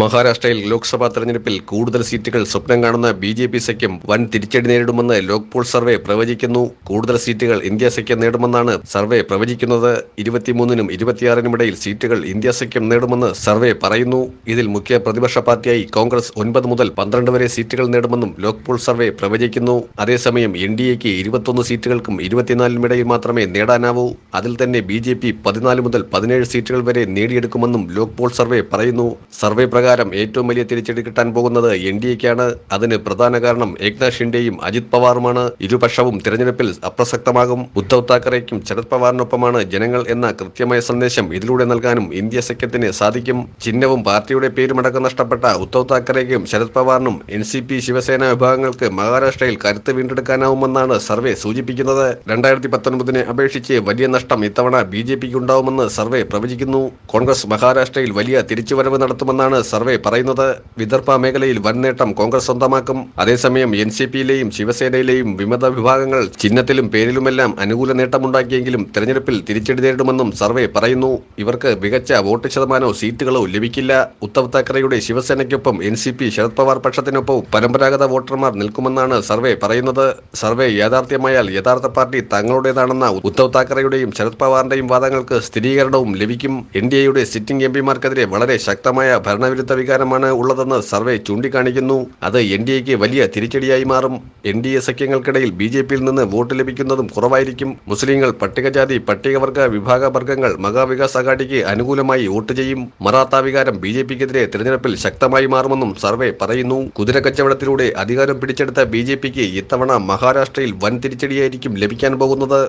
മഹാരാഷ്ട്രയിൽ ലോക്സഭാ തെരഞ്ഞെടുപ്പിൽ കൂടുതൽ സീറ്റുകൾ സ്വപ്നം കാണുന്ന ബി ജെ പി സഖ്യം വൻ തിരിച്ചടി നേരിടുമെന്ന് ലോക് പോൾ സർവേ പ്രവചിക്കുന്നു. കൂടുതൽ സീറ്റുകൾ ഇന്ത്യ സഖ്യം നേടുമെന്നാണ് സർവേ പ്രവചിക്കുന്നത്. ഇരുപത്തിമൂന്നിനും ഇരുപത്തിയാറിനും ഇടയിൽ സീറ്റുകൾ ഇന്ത്യ സഖ്യം നേടുമെന്ന് സർവേ പറയുന്നു. ഇതിൽ മുഖ്യ പ്രതിപക്ഷ പാർട്ടിയായി കോൺഗ്രസ് ഒൻപത് മുതൽ പന്ത്രണ്ട് വരെ സീറ്റുകൾ നേടുമെന്നും ലോക്പോൾ സർവേ പ്രവചിക്കുന്നു. അതേസമയം എൻ ഡി എക്ക് ഇരുപത്തൊന്ന് സീറ്റുകൾക്കും ഇരുപത്തിനാലിനും ഇടയിൽ മാത്രമേ നേടാനാവൂ. അതിൽ തന്നെ ബി ജെ പി പതിനാല് മുതൽ പതിനേഴ് സീറ്റുകൾ വരെ നേടിയെടുക്കുമെന്നും ലോക്പോൾ സർവേ പറയുന്നു. സർവേ പ്രകാരം ഏറ്റവും വലിയ തിരിച്ചടി കിട്ടാൻ പോകുന്നത് എൻ ഡി എക്കാണ്. അതിന് പ്രധാന കാരണം ഏക്നാഥ് ഷിൻഡെയും അജിത് പവാറുമാണ്. ഇരുപക്ഷവും തിരഞ്ഞെടുപ്പിൽ അപ്രസക്തമാകും. ഉദ്ധവ് താക്കറേക്കും ശരത് പവാറിനൊപ്പമാണ് ജനങ്ങൾ എന്ന കൃത്യമായ സന്ദേശം ഇതിലൂടെ നൽകാനും ഇന്ത്യ സഖ്യത്തിന് സാധിക്കും. ചിഹ്നവും പാർട്ടിയുടെ പേരുമടക്കം നഷ്ടപ്പെട്ട ഉദ്ധവ് താക്കറേക്കും ശരത് പവാറിനും എൻ സി പി ശിവസേന വിഭാഗങ്ങൾക്ക് മഹാരാഷ്ട്രയിൽ കരുത്ത് വീണ്ടെടുക്കാനാവുമെന്നാണ് സർവേ സൂചിപ്പിക്കുന്നത്. രണ്ടായിരത്തി പത്തൊൻപതിനെ അപേക്ഷിച്ച് വലിയ നഷ്ടം ഇത്തവണ ബി ജെ പിക്ക് ഉണ്ടാവുമെന്ന് സർവേ പ്രവചിക്കുന്നു. കോൺഗ്രസ് മഹാരാഷ്ട്രയിൽ വലിയ തിരിച്ചുവരവ് നടത്തുമെന്നാണ് സർവേ പറയുന്നത് വിദർഭ മേഖലയിൽ വൻ നേട്ടം കോൺഗ്രസ് സ്വന്തമാക്കും. അതേസമയം എൻ സി പിയിലെയും ശിവസേനയിലെയും വിമത വിഭാഗങ്ങൾ ചിഹ്നത്തിലും പേരിലുമെല്ലാം അനുകൂല നേട്ടമുണ്ടാക്കിയെങ്കിലും തെരഞ്ഞെടുപ്പിൽ തിരിച്ചടി നേരിടുമെന്നും സർവേ പറയുന്നു. ഇവർക്ക് മികച്ച വോട്ട് ശതമാനോ സീറ്റുകളോ ലഭിക്കില്ല. ഉദ്ധവ് താക്കറെയുടെ ശിവസേനയ്ക്കൊപ്പം N C P Sharad Pawar പക്ഷത്തിനൊപ്പം പരമ്പരാഗത വോട്ടർമാർ നിൽക്കുമെന്നാണ് സർവേ പറയുന്നത്. സർവേ യാഥാർത്ഥ്യമായാൽ യഥാർത്ഥ പാർട്ടി തങ്ങളുടേതാണെന്ന ഉദ്ധവ് താക്കറെയുടെയും ശരത് പവാറിന്റെയും വാദങ്ങൾക്ക് സ്ഥിരീകരണവും ലഭിക്കും. എൻ ഡി എയുടെ സിറ്റിംഗ് എം പിമാർക്കെതിരെ വളരെ ശക്തമായ ഭരണവിരുദ്ധ വികാരമാണ് ഉള്ളതെന്ന് സർവേ ചൂണ്ടിക്കാണിക്കുന്നു. അത് എൻ ഡി എക്ക് വലിയ തിരിച്ചടിയായി മാറും. എൻ ഡി എ സഖ്യങ്ങൾക്കിടയിൽ ബി ജെ പിയിൽ നിന്ന് വോട്ട് ലഭിക്കുന്നതും കുറവായിരിക്കും. മുസ്ലിങ്ങൾ പട്ടികജാതി പട്ടികവർഗ വിഭാഗ വർഗങ്ങൾ മഹാവികാസ് അഘാഡിക്ക് അനുകൂലമായി വോട്ട് ചെയ്യും. മറാത്ത വികാരം ബി ജെ പിക്കെതിരെ തിരഞ്ഞെടുപ്പിൽ ശക്തമായി മാറുമെന്നും സർവേ പറയുന്നു. കുതിര കച്ചവടത്തിലൂടെ അധികാരം പിടിച്ചെടുത്ത ബി ജെ പിക്ക് ഇത്തവണ മഹാരാഷ്ട്രയിൽ വൻ തിരിച്ചടിയായിരിക്കും ലഭിക്കാൻ പോകുന്നത്.